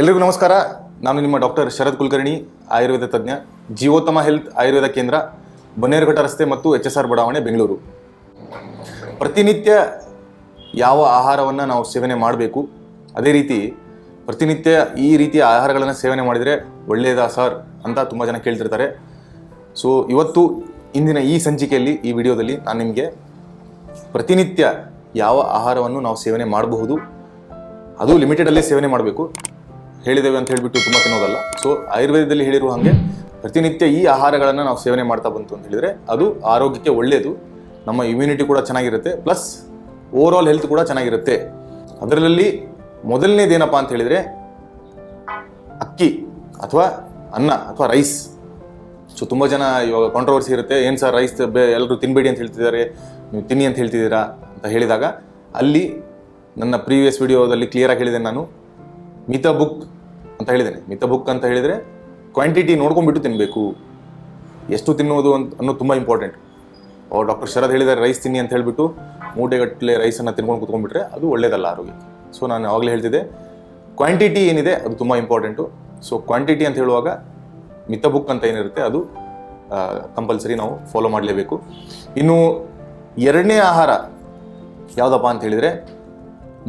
ಎಲ್ರಿಗೂ ನಮಸ್ಕಾರ. ನಾನು ನಿಮ್ಮ ಡಾಕ್ಟರ್ ಶರತ್ ಕುಲಕರ್ಣಿ, ಆಯುರ್ವೇದ ತಜ್ಞ, ಜೀವೋತ್ತಮ ಹೆಲ್ತ್ ಆಯುರ್ವೇದ ಕೇಂದ್ರ, ಬನ್ನೇರುಘಟ್ಟ ರಸ್ತೆ ಮತ್ತು ಎಚ್ ಎಸ್ ಆರ್ ಬಡಾವಣೆ, ಬೆಂಗಳೂರು. ಪ್ರತಿನಿತ್ಯ ಯಾವ ಆಹಾರವನ್ನು ನಾವು ಸೇವನೆ ಮಾಡಬೇಕು? ಅದೇ ರೀತಿ ಪ್ರತಿನಿತ್ಯ ಈ ರೀತಿಯ ಆಹಾರಗಳನ್ನು ಸೇವನೆ ಮಾಡಿದರೆ ಒಳ್ಳೆಯದಾ ಸರ್ ಅಂತ ತುಂಬ ಜನ ಕೇಳ್ತಿರ್ತಾರೆ. ಸೊ ಇವತ್ತು ಇಂದಿನ ಈ ಸಂಚಿಕೆಯಲ್ಲಿ, ಈ ವಿಡಿಯೋದಲ್ಲಿ ನಾನು ನಿಮಗೆ ಪ್ರತಿನಿತ್ಯ ಯಾವ ಆಹಾರವನ್ನು ನಾವು ಸೇವನೆ ಮಾಡಬಹುದು? ಅದು ಲಿಮಿಟೆಡಲ್ಲೇ ಸೇವನೆ ಮಾಡಬೇಕು. ಹೇಳಿದ್ದೇವೆ ಅಂತ ಹೇಳಿಬಿಟ್ಟು ತುಂಬ ತಿನ್ನೋದಲ್ಲ. ಸೊ ಆಯುರ್ವೇದದಲ್ಲಿ ಹೇಳಿರುವ ಹಾಗೆ ಪ್ರತಿನಿತ್ಯ ಈ ಆಹಾರಗಳನ್ನು ನಾವು ಸೇವನೆ ಮಾಡ್ತಾ ಬಂತು ಅಂತ ಹೇಳಿದರೆ ಅದು ಆರೋಗ್ಯಕ್ಕೆ ಒಳ್ಳೆಯದು ನಮ್ಮ ಇಮ್ಯುನಿಟಿ ಕೂಡ ಚೆನ್ನಾಗಿರುತ್ತೆ ಪ್ಲಸ್ ಓವರ್ ಆಲ್ ಹೆಲ್ತ್ ಕೂಡ ಚೆನ್ನಾಗಿರುತ್ತೆ. ಅದರಲ್ಲಿ ಮೊದಲನೇದೇನಪ್ಪ ಅಂತ ಹೇಳಿದರೆ ಅಕ್ಕಿ ಅಥವಾ ಅನ್ನ ಅಥವಾ ರೈಸ್ ಸೊ ತುಂಬ ಜನ ಇವಾಗ ಕಾಂಟ್ರವರ್ಸಿ ಇರುತ್ತೆ, ಏನು ಸರ್ ರೈಸ್ ಬೇ ಎಲ್ಲರೂ ತಿನ್ಬೇಡಿ ಅಂತ ಹೇಳ್ತಿದ್ದಾರೆ, ನೀವು ತಿನ್ನಿ ಅಂತ ಹೇಳ್ತಿದ್ದೀರಾ ಅಂತ ಹೇಳಿದಾಗ ಅಲ್ಲಿ ನನ್ನ ಪ್ರೀವಿಯಸ್ ವಿಡಿಯೋದಲ್ಲಿ ಕ್ಲಿಯರಾಗಿ ಹೇಳಿದೆ ನಾನು. ಮಿತ ಬುಕ್ ಅಂತ ಹೇಳಿದ್ದೇನೆ. ಮಿತ ಬುಕ್ ಅಂತ ಹೇಳಿದರೆ ಕ್ವಾಂಟಿಟಿ ನೋಡ್ಕೊಂಡ್ಬಿಟ್ಟು ತಿನ್ನಬೇಕು ಎಷ್ಟು ತಿನ್ನೋದು ಅಂತ ಅನ್ನೋದು ತುಂಬ ಇಂಪಾರ್ಟೆಂಟ್ ಅವ್ರು ಡಾಕ್ಟರ್ ಶರದ್ ಹೇಳಿದ್ದಾರೆ, ರೈಸ್ ತಿನ್ನಿ ಅಂತ ಹೇಳಿಬಿಟ್ಟು ಮೂಟೆಗಟ್ಟಲೆ ರೈಸನ್ನು ತಿನ್ಕೊಂಡು ಕುತ್ಕೊಂಡ್ಬಿಟ್ರೆ ಅದು ಒಳ್ಳೇದಲ್ಲ ಆರೋಗ್ಯಕ್ಕೆ. ಸೊ ನಾನು ಆವಾಗಲೇ ಹೇಳ್ತಿದ್ದೆ ಕ್ವಾಂಟಿಟಿ ಏನಿದೆ ಅದು ತುಂಬ ಇಂಪಾರ್ಟೆಂಟು ಸೊ ಕ್ವಾಂಟಿಟಿ ಅಂತ ಹೇಳುವಾಗ ಮಿತ ಬುಕ್ ಅಂತ ಏನಿರುತ್ತೆ ಅದು ಕಂಪಲ್ಸರಿ ನಾವು ಫಾಲೋ ಮಾಡಲೇಬೇಕು. ಇನ್ನು ಎರಡನೇ ಆಹಾರ ಯಾವುದಪ್ಪ ಅಂತ ಹೇಳಿದರೆ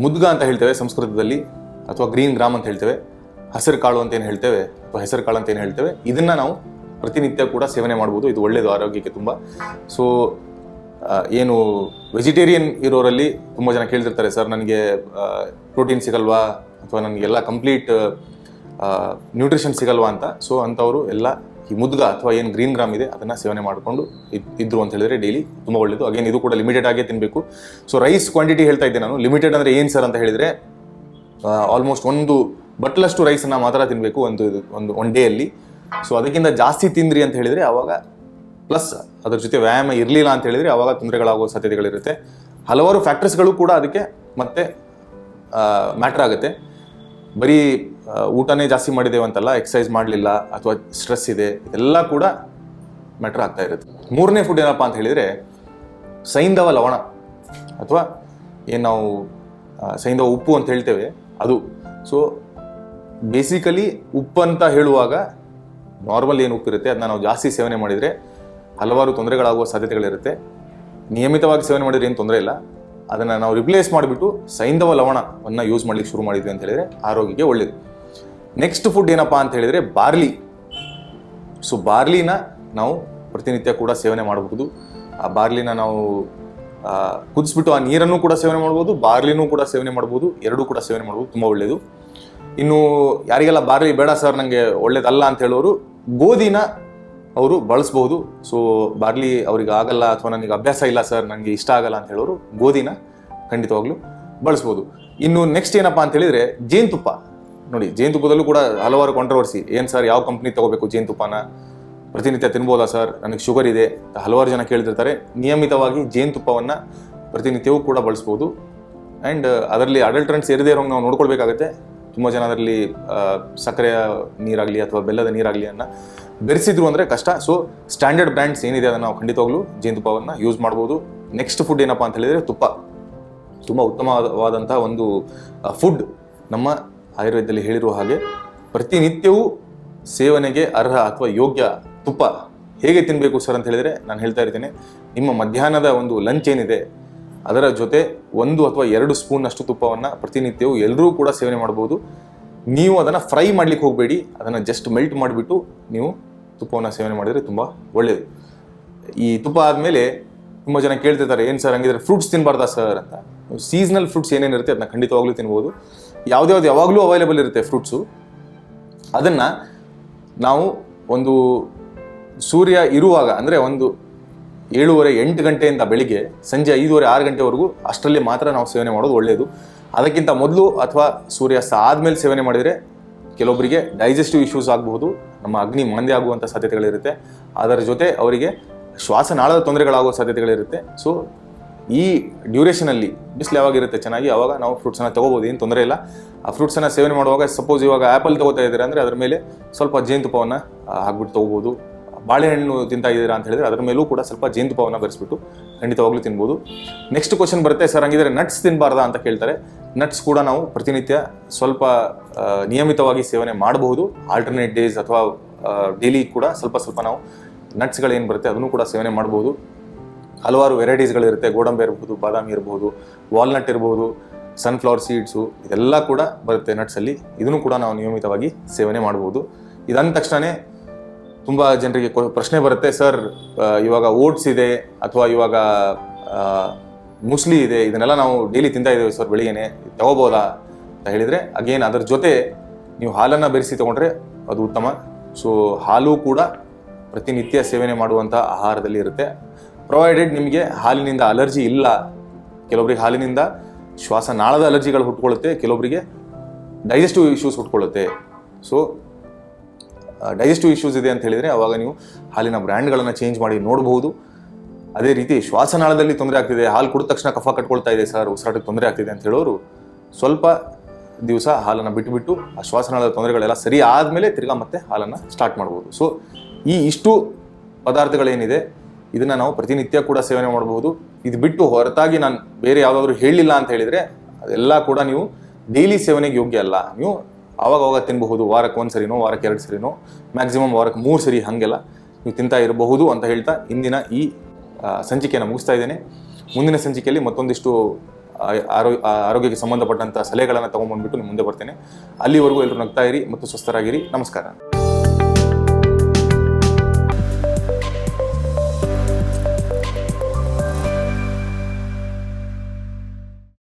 ಮುದ್ಗ ಅಂತ ಹೇಳ್ತೇವೆ ಸಂಸ್ಕೃತದಲ್ಲಿ. ಅಥವಾ ಗ್ರೀನ್ ಗ್ರಾಮ್ ಅಂತ ಹೇಳ್ತೇವೆ, ಹಸಿರು ಕಾಳು ಅಂತ ಏನು ಹೇಳ್ತೇವೆ, ಅಥವಾ ಹೆಸರು ಕಾಳು ಅಂತ ಏನು ಹೇಳ್ತೇವೆ, ಇದನ್ನು ನಾವು ಪ್ರತಿನಿತ್ಯ ಕೂಡ ಸೇವನೆ ಮಾಡ್ಬೋದು. ಇದು ಒಳ್ಳೆಯದು ಆರೋಗ್ಯಕ್ಕೆ ತುಂಬ. ಸೊ ಏನು ವೆಜಿಟೇರಿಯನ್ ಇರೋರಲ್ಲಿ ತುಂಬ ಜನ ಕೇಳ್ತಿರ್ತಾರೆ, ಸರ್, ನನಗೆ ಪ್ರೋಟೀನ್ ಸಿಗಲ್ವಾ? ಅಥವಾ ನನಗೆಲ್ಲ ಕಂಪ್ಲೀಟ್ ನ್ಯೂಟ್ರಿಷನ್ ಸಿಗಲ್ವಾ ಅಂತ? ಸೊ ಅಂಥವರು ಎಲ್ಲ ಈ ಮುದ್ಗ ಅಥವಾ ಏನು ಗ್ರೀನ್ ಗ್ರಾಮ್ ಇದೆ, ಅದನ್ನು ಸೇವನೆ ಮಾಡಿಕೊಂಡು ಇದ್ರು ಅಂತ ಹೇಳಿದ್ರೆ ಡೈಲಿ ತುಂಬ ಒಳ್ಳೆಯದು ಅಗೇನ್ ಇದು ಕೂಡ ಲಿಮಿಟೆಡ್ ಆಗೇ ತಿನ್ನಬೇಕು ಸೊ ರೈಸ್ ಕ್ವಾಂಟಿಟಿ ಹೇಳ್ತಾ ಇದ್ದೆ ನಾನು. ಲಿಮಿಟೆಡ್ ಅಂದರೆ ಏನು ಸರ್ ಅಂತ ಹೇಳಿದರೆ ಆಲ್ಮೋಸ್ಟ್ ಒಂದು ಬಟ್ಲಷ್ಟು ರೈಸನ್ನು ಮಾತ್ರ ತಿನ್ನಬೇಕು ಒಂದು ಒಂದು ಒನ್ ಡೇಯಲ್ಲಿ ಸೊ ಅದಕ್ಕಿಂತ ಜಾಸ್ತಿ ತಿಂದ್ರಿ ಅಂತ ಹೇಳಿದರೆ ಆವಾಗ ಪ್ಲಸ್ ಅದ್ರ ಜೊತೆ ವ್ಯಾಯಾಮ ಇರಲಿಲ್ಲ ಅಂತ ಹೇಳಿದರೆ ಆವಾಗ ತೊಂದರೆಗಳಾಗೋ ಸಾಧ್ಯತೆಗಳಿರುತ್ತೆ. ಹಲವಾರು ಫ್ಯಾಕ್ಟರ್ಸ್ಗಳು ಕೂಡ ಅದಕ್ಕೆ ಮತ್ತೆ ಮ್ಯಾಟ್ರ್ ಆಗುತ್ತೆ. ಬರೀ ಊಟನೇ ಜಾಸ್ತಿ ಮಾಡಿದ್ದೇವೆ ಅಂತಲ್ಲ ಎಕ್ಸಸೈಸ್ ಮಾಡಲಿಲ್ಲ ಅಥವಾ ಸ್ಟ್ರೆಸ್ ಇದೆ, ಇದೆಲ್ಲ ಕೂಡ ಮ್ಯಾಟ್ರ್ ಆಗ್ತಾ ಇರುತ್ತೆ. ಮೂರನೇ ಫುಡ್ ಏನಪ್ಪ ಅಂತ ಹೇಳಿದರೆ ಸೈಂಧವ ಲವಣ ಅಥವಾ ಏನು ನಾವು ಸೈಂಧವ ಉಪ್ಪು ಅಂತ ಹೇಳ್ತೇವೆ. ಅದು. ಸೊ ಬೇಸಿಕಲಿ ಉಪ್ಪು ಅಂತ ಹೇಳುವಾಗ ನಾರ್ಮಲ್ ಏನು ಉಪ್ಪಿರುತ್ತೆ ಅದನ್ನ ನಾವು ಜಾಸ್ತಿ ಸೇವನೆ ಮಾಡಿದರೆ ಹಲವಾರು ತೊಂದರೆಗಳಾಗುವ ಸಾಧ್ಯತೆಗಳಿರುತ್ತೆ. ನಿಯಮಿತವಾಗಿ ಸೇವನೆ ಮಾಡಿದರೆ ಏನು ತೊಂದರೆ ಇಲ್ಲ. ಅದನ್ನು ನಾವು ರಿಪ್ಲೇಸ್ ಮಾಡಿಬಿಟ್ಟು ಸೈಂಧವ ಲವಣವನ್ನು ಯೂಸ್ ಮಾಡ್ಲಿಕ್ಕೆ ಶುರು ಮಾಡಿದ್ವಿ ಅಂತ ಹೇಳಿದರೆ ಆರೋಗ್ಯಕ್ಕೆ ಒಳ್ಳೆಯದು ನೆಕ್ಸ್ಟ್ ಫುಡ್ ಏನಪ್ಪ ಅಂತ ಹೇಳಿದರೆ ಬಾರ್ಲಿ. ಸೊ ಬಾರ್ಲಿನ ನಾವು ಪ್ರತಿನಿತ್ಯ ಕೂಡ ಸೇವನೆ ಮಾಡಬಹುದು ಆ ಬಾರ್ಲಿನ ನಾವು ಕುದಿಸ್ಬಿಟ್ಟು ಆ ನೀರನ್ನು ಕೂಡ ಸೇವನೆ ಮಾಡ್ಬೋದು, ಬಾರ್ಲಿನೂ ಕೂಡ ಸೇವನೆ ಮಾಡ್ಬೋದು, ಎರಡೂ ಕೂಡ ಸೇವನೆ ಮಾಡ್ಬೋದು, ತುಂಬ ಒಳ್ಳೆಯದು ಇನ್ನು ಯಾರಿಗೆಲ್ಲ ಬಾರ್ಲಿ ಬೇಡ ಸರ್ ನನಗೆ ಒಳ್ಳೇದಲ್ಲ ಅಂತ ಹೇಳೋರು, ಗೋಧಿನ ಅವರು ಬಳಸ್ಬೋದು. ಸೊ ಬಾರ್ಲಿ ಅವ್ರಿಗೆ ಆಗಲ್ಲ ಅಥವಾ ನನಗೆ ಅಭ್ಯಾಸ ಇಲ್ಲ ಸರ್ ನನಗೆ ಇಷ್ಟ ಆಗಲ್ಲ ಅಂತ ಹೇಳೋರು ಗೋಧಿನ ಖಂಡಿತವಾಗ್ಲೂ ಬಳಸ್ಬೋದು. ಇನ್ನು ನೆಕ್ಸ್ಟ್ ಏನಪ್ಪ ಅಂತ ಹೇಳಿದರೆ, ಜೇನುತುಪ್ಪ. ನೋಡಿ, ಜೇನುತುಪ್ಪದಲ್ಲೂ ಕೂಡ ಹಲವಾರು ಕಾಂಟ್ರವರ್ಸಿ ಏನು ಸರ್, ಯಾವ ಕಂಪ್ನಿ ತಗೋಬೇಕು ಜೇನುತುಪ್ಪನ? ಪ್ರತಿನಿತ್ಯ ತಿನ್ಬೋದಾ ಸರ್? ನನಗೆ ಶುಗರ್ ಇದೆ. ಹಲವಾರು ಜನ ಕೇಳ್ತಿರ್ತಾರೆ. ನಿಯಮಿತವಾಗಿ ಜೇನುತುಪ್ಪವನ್ನು ಪ್ರತಿನಿತ್ಯವೂ ಕೂಡ ಬಳಸ್ಬೋದು. ಆ್ಯಂಡ್ ಅದರಲ್ಲಿ ಅಡಲ್ಟ್ರೆಂಟ್ಸ್ ಇರದೇ ಇರೋಂಗೆ ನಾವು ನೋಡ್ಕೊಳ್ಬೇಕಾಗತ್ತೆ. ತುಂಬ ಜನ ಅದರಲ್ಲಿ ಸಕ್ಕರೆಯ ನೀರಾಗಲಿ ಅಥವಾ ಬೆಲ್ಲದ ನೀರಾಗಲಿ ಅನ್ನ ಬೆರೆಸಿದ್ರು ಅಂದರೆ ಕಷ್ಟ. ಸೊ ಸ್ಟ್ಯಾಂಡರ್ಡ್ ಬ್ರ್ಯಾಂಡ್ಸ್ ಏನಿದೆ ಅದನ್ನು ನಾವು ಖಂಡಿತವಾಗ್ಲೂ ಜೇನುತುಪ್ಪವನ್ನು ಯೂಸ್ ಮಾಡ್ಬೋದು. ನೆಕ್ಸ್ಟ್ ಫುಡ್ ಏನಪ್ಪ ಅಂತ ಹೇಳಿದರೆ ತುಪ್ಪ. ತುಂಬ ಉತ್ತಮವಾದಂತಹ ಒಂದು ಫುಡ್ ನಮ್ಮ ಆಯುರ್ವೇದದಲ್ಲಿ ಹೇಳಿರುವ ಹಾಗೆ ಪ್ರತಿನಿತ್ಯವೂ ಸೇವನೆಗೆ ಅರ್ಹ ಅಥವಾ ಯೋಗ್ಯ ತುಪ್ಪ ಹೇಗೆ ತಿನ್ನಬೇಕು ಸರ್ ಅಂತ ಹೇಳಿದರೆ ನಾನು ಹೇಳ್ತಾ ಇರ್ತೀನಿ. ನಿಮ್ಮ ಮಧ್ಯಾಹ್ನದ ಒಂದು ಲಂಚ್ ಏನಿದೆ, ಅದರ ಜೊತೆ ಒಂದು ಅಥವಾ ಎರಡು ಸ್ಪೂನ್ ಅಷ್ಟು ತುಪ್ಪವನ್ನು ಪ್ರತಿನಿತ್ಯವೂ ಎಲ್ಲರೂ ಕೂಡ ಸೇವನೆ ಮಾಡ್ಬೋದು. ನೀವು ಅದನ್ನು ಫ್ರೈ ಮಾಡ್ಲಿಕ್ಕೆ ಹೋಗಬೇಡಿ, ಅದನ್ನು ಜಸ್ಟ್ ಮೆಲ್ಟ್ ಮಾಡಿಬಿಟ್ಟು ನೀವು ತುಪ್ಪವನ್ನು ಸೇವನೆ ಮಾಡಿದರೆ ತುಂಬ ಒಳ್ಳೆಯದು ಈ ತುಪ್ಪ ಆದಮೇಲೆ ತುಂಬ ಜನ ಕೇಳ್ತಿರ್ತಾರೆ, ಏನು ಸರ್ ಹಂಗಿದ್ರೆ ಫ್ರೂಟ್ಸ್ ತಿನ್ನಬಾರ್ದಾ ಸರ್? ಅಂತ. ಸೀಸನಲ್ ಫ್ರೂಟ್ಸ್ ಏನೇನಿರುತ್ತೆ ಅದನ್ನ ಖಂಡಿತವಾಗ್ಲೂ ತಿನ್ಬೋದು. ಯಾವ್ದ್ಯಾವ್ದು ಯಾವಾಗಲೂ ಅವೈಲೇಬಲ್ ಇರುತ್ತೆ ಫ್ರೂಟ್ಸು ಅದನ್ನು ನಾವು ಒಂದು ಸೂರ್ಯ ಇರುವಾಗ, ಅಂದರೆ ಒಂದು ಏಳುವರೆ ಎಂಟು ಗಂಟೆಯಿಂದ ಬೆಳಿಗ್ಗೆ ಸಂಜೆ ಐದೂವರೆ ಆರು ಗಂಟೆವರೆಗೂ ಅಷ್ಟರಲ್ಲಿ ಮಾತ್ರ ನಾವು ಸೇವನೆ ಮಾಡೋದು ಒಳ್ಳೆಯದು. ಅದಕ್ಕಿಂತ ಮೊದಲು ಅಥವಾ ಸೂರ್ಯಾಸ್ತ ಆದಮೇಲೆ ಸೇವನೆ ಮಾಡಿದರೆ ಕೆಲವೊಬ್ಬರಿಗೆ ಡೈಜೆಸ್ಟಿವ್ ಇಶ್ಯೂಸ್ ಆಗಬಹುದು, ನಮ್ಮ ಅಗ್ನಿ ಮಂದೆ ಆಗುವಂಥ ಸಾಧ್ಯತೆಗಳಿರುತ್ತೆ. ಅದರ ಜೊತೆ ಅವರಿಗೆ ಶ್ವಾಸನಾಳದ ತೊಂದರೆಗಳಾಗುವ ಸಾಧ್ಯತೆಗಳಿರುತ್ತೆ. ಸೊ ಈ ಡ್ಯೂರೇಷನಲ್ಲಿ ಬಿಸಿಲು ಯಾವಾಗಿರುತ್ತೆ ಚೆನ್ನಾಗಿ ಆವಾಗ ನಾವು ಫ್ರೂಟ್ಸನ್ನು ತೊಗೋಬೋದು, ಏನು ತೊಂದರೆ ಇಲ್ಲ. ಆ ಫ್ರೂಟ್ಸನ್ನು ಸೇವನೆ ಮಾಡುವಾಗ ಸಪೋಸ್ ಇವಾಗ ಆ್ಯಪಲ್ ತೊಗೋತಾ ಇದ್ದೀರಾ ಅಂದರೆ ಅದರ ಮೇಲೆ ಸ್ವಲ್ಪ ಜೇನುತುಪ್ಪವನ್ನು ಹಾಕ್ಬಿಟ್ಟು ತೊಗೋಬೋದು. ಬಾಳೆಹಣ್ಣು ತಿಂತಾ ಇದ್ದೀರಾ ಅಂತ ಹೇಳಿದ್ರೆ ಅದ್ರ ಮೇಲೂ ಕೂಡ ಸ್ವಲ್ಪ ಜೇನುತುಪ್ಪವನ್ನು ಬೆರೆಸ್ಬಿಟ್ಟು ಖಂಡಿತವಾಗ್ಲೂ ತಿನ್ಬೋದು. ನೆಕ್ಸ್ಟ್ ಕ್ವಶನ್ ಬರುತ್ತೆ ಸರ್ ಹಂಗಿದ್ರೆ ನಟ್ಸ್ ತಿನ್ನಬಾರ್ದಾ ಅಂತ ಕೇಳ್ತಾರೆ. ನಟ್ಸ್ ಕೂಡ ನಾವು ಪ್ರತಿನಿತ್ಯ ಸ್ವಲ್ಪ ನಿಯಮಿತವಾಗಿ ಸೇವನೆ ಮಾಡಬಹುದು. ಆಲ್ಟರ್ನೇಟ್ ಡೇಸ್ ಅಥವಾ ಡೈಲಿ ಕೂಡ ಸ್ವಲ್ಪ ಸ್ವಲ್ಪ ನಾವು ನಟ್ಸ್ಗಳೇನು ಬರುತ್ತೆ ಅದನ್ನು ಕೂಡ ಸೇವನೆ ಮಾಡಬಹುದು. ಹಲವಾರು ವೆರೈಟೀಸ್ಗಳಿರುತ್ತೆ ಗೋಡಂಬಿ ಇರ್ಬೋದು, ಬಾದಾಮಿ ಇರ್ಬೋದು ವಾಲ್ನಟ್ ಇರ್ಬೋದು ಸನ್ಫ್ಲವರ್ ಸೀಡ್ಸು ಇದೆಲ್ಲ ಕೂಡ ಬರುತ್ತೆ ನಟ್ಸಲ್ಲಿ ಇದನ್ನು ಕೂಡ ನಾವು ನಿಯಮಿತವಾಗಿ ಸೇವನೆ ಮಾಡ್ಬೋದು ಇದಂದ ತಕ್ಷಣವೇ ತುಂಬ ಜನರಿಗೆ ಪ್ರಶ್ನೆ ಬರುತ್ತೆ, ಸರ್ ಇವಾಗ ಓಟ್ಸ್ ಇದೆ ಅಥವಾ ಇವಾಗ ಮುಸ್ಲಿ ಇದೆ, ಇದನ್ನೆಲ್ಲ ನಾವು ಡೈಲಿ ತಿಂತಾ ಇದ್ದೇವೆ ಸರ್ ಬೆಳಿಗ್ಗೆನೆ, ತಗೋಬೋದಾ? ಅಂತ ಹೇಳಿದರೆ, ಅಗೇನ್ ಅದರ ಜೊತೆ ನೀವು ಹಾಲನ್ನು ಬೆರೆಸಿ ತಗೊಂಡ್ರೆ ಅದು ಉತ್ತಮ. ಸೊ, ಹಾಲು ಕೂಡ ಪ್ರತಿನಿತ್ಯ ಸೇವನೆ ಮಾಡುವಂಥ ಆಹಾರದಲ್ಲಿ ಇರುತ್ತೆ. ಪ್ರೊವೈಡೆಡ್ ನಿಮಗೆ ಹಾಲಿನಿಂದ ಅಲರ್ಜಿ ಇಲ್ಲ ಕೆಲವೊಬ್ಬರಿಗೆ ಹಾಲಿನಿಂದ ಶ್ವಾಸನಾಳದ ಅಲರ್ಜಿಗಳು ಹುಟ್ಕೊಳ್ಳುತ್ತೆ ಕೆಲವೊಬ್ಬರಿಗೆ ಡೈಜೆಸ್ಟಿವ್ ಇಶ್ಯೂಸ್ ಹುಟ್ಕೊಳ್ಳುತ್ತೆ. ಸೊ ಡೈಜೆಸ್ಟಿವ್ ಇಶ್ಯೂಸ್ ಇದೆ ಅಂತ ಹೇಳಿದರೆ ಅವಾಗ ನೀವು ಹಾಲಿನ ಬ್ರ್ಯಾಂಡ್ಗಳನ್ನು ಚೇಂಜ್ ಮಾಡಿ ನೋಡಬಹುದು. ಅದೇ ರೀತಿ ಶ್ವಾಸನಾಳದಲ್ಲಿ ತೊಂದರೆ ಆಗ್ತಿದೆ, ಹಾಲು ಕುಡಿದ ತಕ್ಷಣ ಕಫ ಕಟ್ಕೊಳ್ತಾ ಇದೆ ಸರ್, ಉಸಿರಾಟಕ್ಕೆ ತೊಂದರೆ ಆಗ್ತಿದೆ ಅಂತ ಹೇಳೋರು, ಸ್ವಲ್ಪ ದಿವಸ ಹಾಲನ್ನು ಬಿಟ್ಟುಬಿಟ್ಟು ಆ ಶ್ವಾಸನಾಳದ ತೊಂದರೆಗಳೆಲ್ಲ ಸರಿ ಆದಮೇಲೆ ತಿರ್ಗಾ ಮತ್ತೆ ಹಾಲನ್ನು ಸ್ಟಾರ್ಟ್ ಮಾಡ್ಬೋದು. ಸೊ ಈ ಇಷ್ಟು ಪದಾರ್ಥಗಳೇನಿದೆ, ಇದನ್ನು ನಾವು ಪ್ರತಿನಿತ್ಯ ಕೂಡ ಸೇವನೆ ಮಾಡಬಹುದು. ಇದು ಬಿಟ್ಟು ಹೊರತಾಗಿ ನಾನು ಬೇರೆ ಯಾವುದಾದ್ರೂ ಹೇಳಿಲ್ಲ ಅಂತ ಹೇಳಿದರೆ ಅದೆಲ್ಲ ಕೂಡ ನೀವು ಡೈಲಿ ಸೇವನೆಗೆ ಯೋಗ್ಯ ಅಲ್ಲ. ನೀವು ಆವಾಗ ಅವಾಗ ತಿನ್ನಬಹುದು ವಾರಕ್ಕೆ ಒಂದು ಸರಿನೋ, ವಾರಕ್ಕೆ ಎರಡು ಸರಿನೋ ಮ್ಯಾಕ್ಸಿಮಮ್ ವಾರಕ್ಕೆ ಮೂರು ಸರಿ ಹಾಗೆಲ್ಲ ನೀವು ತಿಂತಾ ಇರಬಹುದು ಅಂತ ಹೇಳ್ತಾ ಇಂದಿನ ಈ ಸಂಚಿಕೆಯನ್ನು ಮುಗಿಸ್ತಾ ಇದ್ದೇನೆ. ಮುಂದಿನ ಸಂಚಿಕೆಯಲ್ಲಿ ಮತ್ತೊಂದಿಷ್ಟು ಆರೋ ಆರೋಗ್ಯಕ್ಕೆ ಸಂಬಂಧಪಟ್ಟಂಥ ಸಲಹೆಗಳನ್ನು ತೊಗೊಂಬಂದ್ಬಿಟ್ಟು ನಿಮ್ಮ ಮುಂದೆ ಬರ್ತೇನೆ. ಅಲ್ಲಿವರೆಗೂ ಎಲ್ಲರೂ ನಗ್ತಾ ಇರಿ ಮತ್ತು ಸ್ವಸ್ಥರಾಗಿರಿ. ನಮಸ್ಕಾರ.